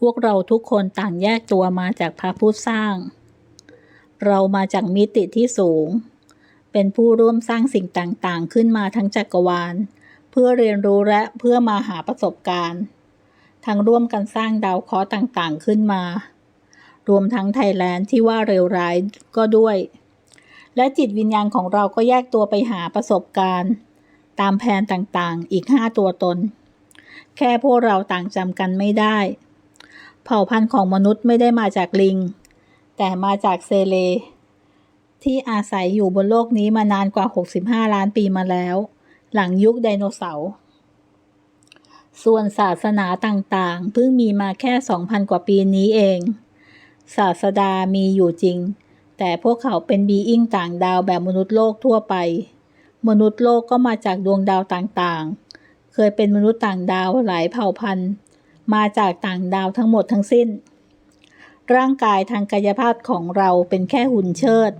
พวกเราทุกคนต่างแยกตัวมาจากพระผู้สร้าง เรามาจากมิติที่สูง เป็นผู้ร่วมสร้างสิ่งต่างๆ ขึ้นมาทั้งจักรวาล เพื่อเรียนรู้และเพื่อมาหาประสบการณ์ ทั้งร่วมกันสร้างดาวเคราะห์ต่างๆ ขึ้นมา รวมทั้งไทยแลนด์ที่ว่าเร็วร้ายก็ด้วย และจิตวิญญาณของเราก็แยกตัวไปหาประสบการณ์ ตามแผนต่างๆ อีกห้าตัวตน แค่พวกเราต่างจำกันไม่ได้ เผ่าพันธุ์ของมนุษย์ไม่ได้มาจากลิง แต่มาจากเซเล ที่อาศัยอยู่บนโลกนี้มานานกว่า 65 ล้านปีมาแล้ว หลังยุคไดโนเสาร์ส่วนศาสนาต่างๆ เพิ่งมีมาแค่ 2,000 กว่าปีนี้เอง ศาสดามีอยู่จริง แต่พวกเขาเป็นบีอิงต่างดาวแบบมนุษย์โลกทั่วไป มนุษย์โลกก็มาจากดวงดาวต่างๆ เคยเป็นมนุษย์ต่างดาวหลายเผ่าพันธุ์ มาจากต่างดาวทั้งหมดทั้งสิ้น ร่างกายทางกายภาพของเราเป็นแค่หุ่นเชิด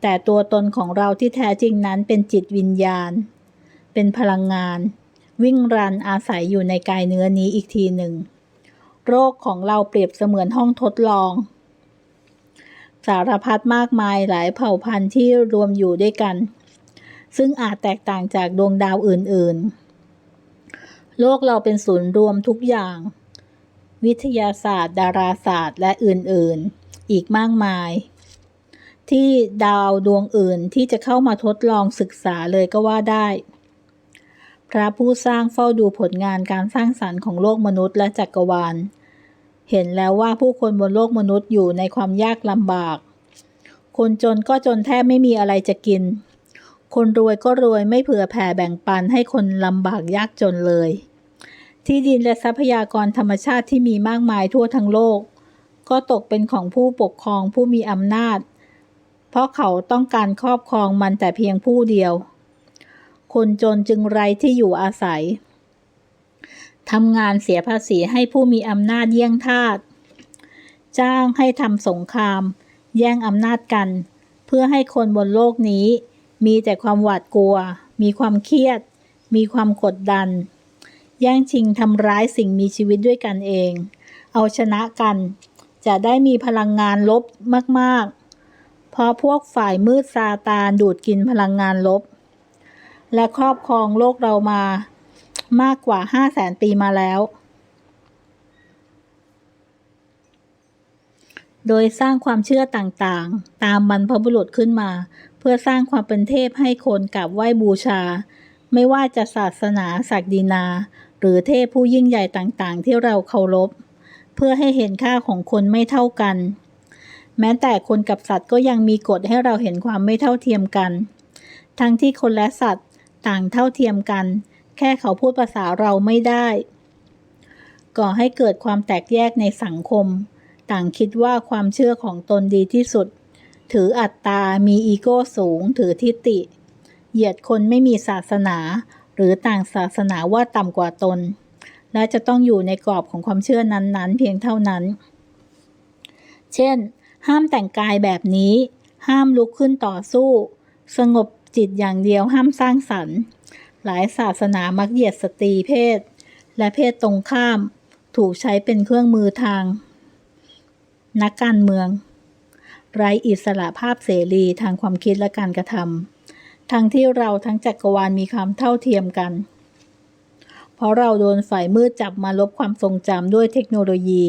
แต่ตัวตนของเราที่แท้จริงนั้นเป็นจิตวิญญาณ เป็นพลังงาน วิ่งรันอาศัยอยู่ในกายเนื้อนี้อีกทีหนึ่ง โรคของเราเปรียบเสมือนห้องทดลอง สารพัดมากมายหลายเผ่าพันธุ์ที่รวมอยู่ด้วยกัน ซึ่งอาจแตกต่างจากดวงดาวอื่นๆ โลกเราเป็นศูนย์รวมทุกอย่าง วิทยาศาสตร์ ดาราศาสตร์ และอื่นๆ อีกมากมาย ที่ดาวดวงอื่นที่จะเข้ามาทดลองศึกษาเลยก็ว่าได้ พระผู้สร้างเฝ้าดูผลงานการสร้างสรรค์ของโลกมนุษย์และจักรวาล เห็นแล้วว่าผู้คนบนโลกมนุษย์อยู่ในความยากลำบาก คนจนก็จนแทบไม่มีอะไรจะกิน คนรวยก็รวยไม่เผื่อแผ่แบ่งปันให้คนลำบากยากจนเลย ที่ดินและทรัพยากรธรรมชาติที่มีมากมายทั่วทั้งโลก ก็ตกเป็นของผู้ปกครองผู้มีอำนาจ เพราะเขาต้องการครอบครองมันแต่เพียงผู้เดียว คนจนจึงไร้ที่อยู่อาศัยทำงานเสียภาษีให้ผู้มีอำนาจเยี่ยงทาสจ้างให้ทำสงคราม แย่งอำนาจกัน เพื่อให้คนบนโลกนี้ มีแต่ความหวาดกลัว มีความเครียด มีความกดดัน แย่งชิงทำร้ายสิ่งมีชีวิตด้วยกันเอง เอาชนะกัน จะได้มีพลังงานลบมาก ๆ เพราะพวกฝ่ายมืดซาตานดูดกินพลังงานลบ และครอบครองโลกเรามามากกว่า5 0 0แสนปีมาแล้ว โดยสร้างความเชื่อต่างๆ ตามบรรพบุรุษขึ้นมา เพื่อสร้างความเป็นเทพให้คนกราบไหว้บูชา ไม่ว่าจะศาสนาศักดินา หรือเทพผู้ยิ่งใหญ่ต่างๆ ที่เราเคารพ เพื่อให้เห็นค่าของคนไม่เท่ากัน แม้แต่คนกับสัตว์ก็ยังมีกฎให้เราเห็นความไม่เท่าเทียมกัน ทั้งที่คนและสัตว์ต่างเท่าเทียมกัน แค่เขาพูดภาษาเราไม่ได้ ก่อให้เกิดความแตกแยกในสังคม ต่างคิดว่าความเชื่อของตนดีที่สุด ถืออัตตา มีอีโก้สูง ถือทิฏฐิ เหยียดคนไม่มีศาสนา หรือต่างศาสนาว่าต่ำกว่าตน และจะต้องอยู่ในกรอบของความเชื่อนั้นๆ เพียงเท่านั้น เช่น ห้ามแต่งกายแบบนี้ ห้ามลุกขึ้นต่อสู้ สงบจิตอย่างเดียวห้ามสร้างสรรค์ หลายศาสนามักเหยียดสตรีเพศ และเพศตรงข้าม ถูกใช้เป็นเครื่องมือทาง นักการเมือง ไร้อิสระภาพเสรีทางความคิดและการกระทำทั้งที่เราทั้งจักรวาลมีความเท่าเทียมกัน เพราะเราโดนฝ่ายมืดจับมาลบความทรงจำด้วยเทคโนโลยี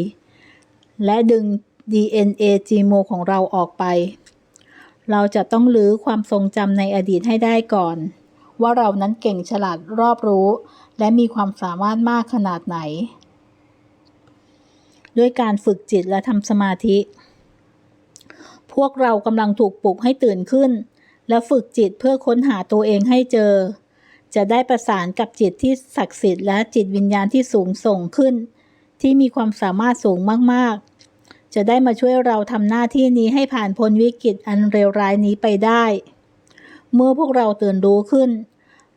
และดึง DNA จีโมของเราออกไป เราจะต้องลื้อความทรงจำในอดีตให้ได้ก่อน ว่าเรานั้นเก่งฉลาดรอบรู้ และมีความสามารถมากขนาดไหน ด้วยการฝึกจิตและทำสมาธิ พวกเรากำลังถูกปลุกให้ตื่นขึ้น และฝึกจิตเพื่อค้นหาตัวเองให้เจอ จะได้ประสานกับจิตที่ศักดิ์สิทธิ์และจิตวิญญาณที่สูงส่งขึ้น ที่มีความสามารถสูงมากๆ จะได้มาช่วยเราทำหน้าที่นี้ให้ผ่านพ้นวิกฤตอันเลวร้ายนี้ไปได้ เมื่อพวกเราตื่นรู้ขึ้น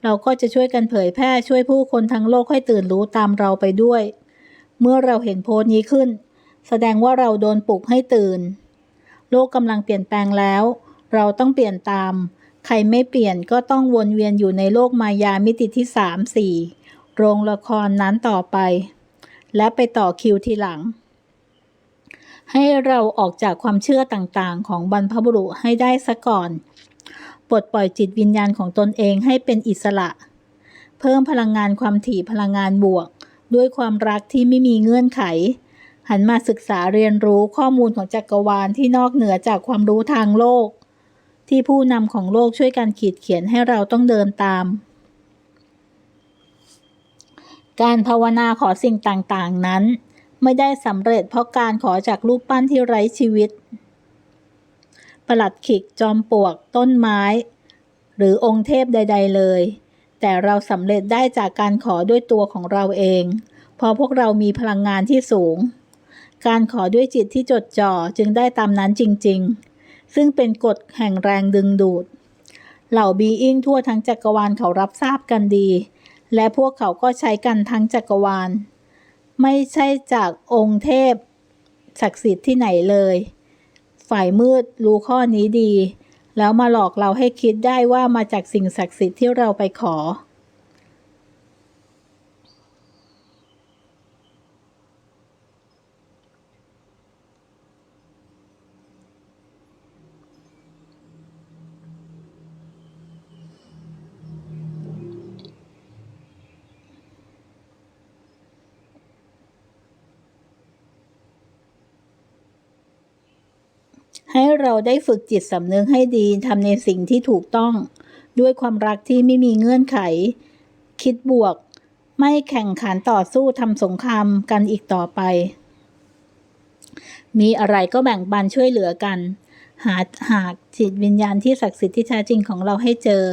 เราก็จะช่วยกันเผยแพร่ช่วยผู้คนทั้งโลกให้ตื่นรู้ตามเราไปด้วย เมื่อเราเห็นโพสต์นี้ขึ้น แสดงว่าเราโดนปลุกให้ตื่น โลกกำลังเปลี่ยนแปลงแล้ว เราต้องเปลี่ยนตาม ใครไม่เปลี่ยนก็ต้องวนเวียนอยู่ในโลกมายามิติที่สามสี่โรงละครนั้นต่อไป และไปต่อคิวทีหลัง ให้เราออกจากความเชื่อต่างๆ ของบรรพบุรุษให้ได้ซะก่อน ปลดปล่อยจิตวิญญาณของตนเองให้เป็นอิสระ เพิ่มพลังงานความถี่พลังงานบวก ด้วยความรักที่ไม่มีเงื่อนไข หันมาศึกษาเรียนรู้ข้อมูลของจักรวาลที่นอกเหนือจากความรู้ทางโลก ที่ผู้นำของโลกช่วยกันขีดเขียนให้เราต้องเดินตาม การภาวนาขอสิ่งต่างๆนั้น ไม่ได้สำเร็จเพราะการขอจากรูปปั้นที่ไร้ชีวิตประหลัดขิกจอมปลวกต้นไม้ หรือองค์เทพใด ๆ เลย แต่เราสำเร็จได้จากการขอด้วยตัวของเราเองเพราะพวกเรามีพลังงานที่สูง การขอด้วยจิตที่จดจ่อจึงได้ตามนั้นจริง ๆ ซึ่งเป็นกฎแห่งแรงดึงดูด เหล่าบีอิงทั่วทั้งจักรวาลเขารับทราบกันดี และพวกเขาก็ใช้กันทั้งจักรวาล ไม่ใช่จากองค์เทพ ศักดิ์สิทธิ์ที่ไหนเลย ฝ่ายมืดรู้ข้อนี้ดี แล้วมาหลอกเราให้คิดได้ว่ามาจากสิ่งศักดิ์สิทธิ์ที่เราไปขอ ให้เราได้ฝึกจิตสำนึกให้ดีทำในสิ่งที่ถูกต้อง ด้วยความรักที่ไม่มีเงื่อนไข คิดบวก ไม่แข่งขันต่อสู้ทำสงครามกันอีกต่อไป มีอะไรก็แบ่งปันช่วยเหลือกัน หาหากจิตวิญญาณที่ศักดิ์สิทธิ์ที่แท้จริงของเราให้เจอ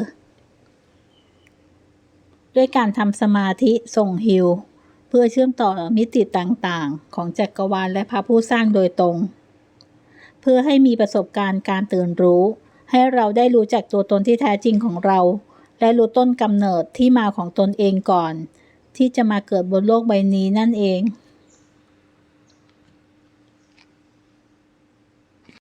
ด้วยการทำสมาธิส่งฮิว เพื่อเชื่อมต่อมิติต่างๆ ของจักรวาลและพระผู้สร้างโดยตรง เพื่อให้มีประสบการณ์การตื่นรู้ ให้เราได้รู้จักตัวตนที่แท้จริงของเรา และรู้ต้นกำเนิดที่มาของตนเองก่อน ที่จะมาเกิดบนโลกใบนี้นั่นเอง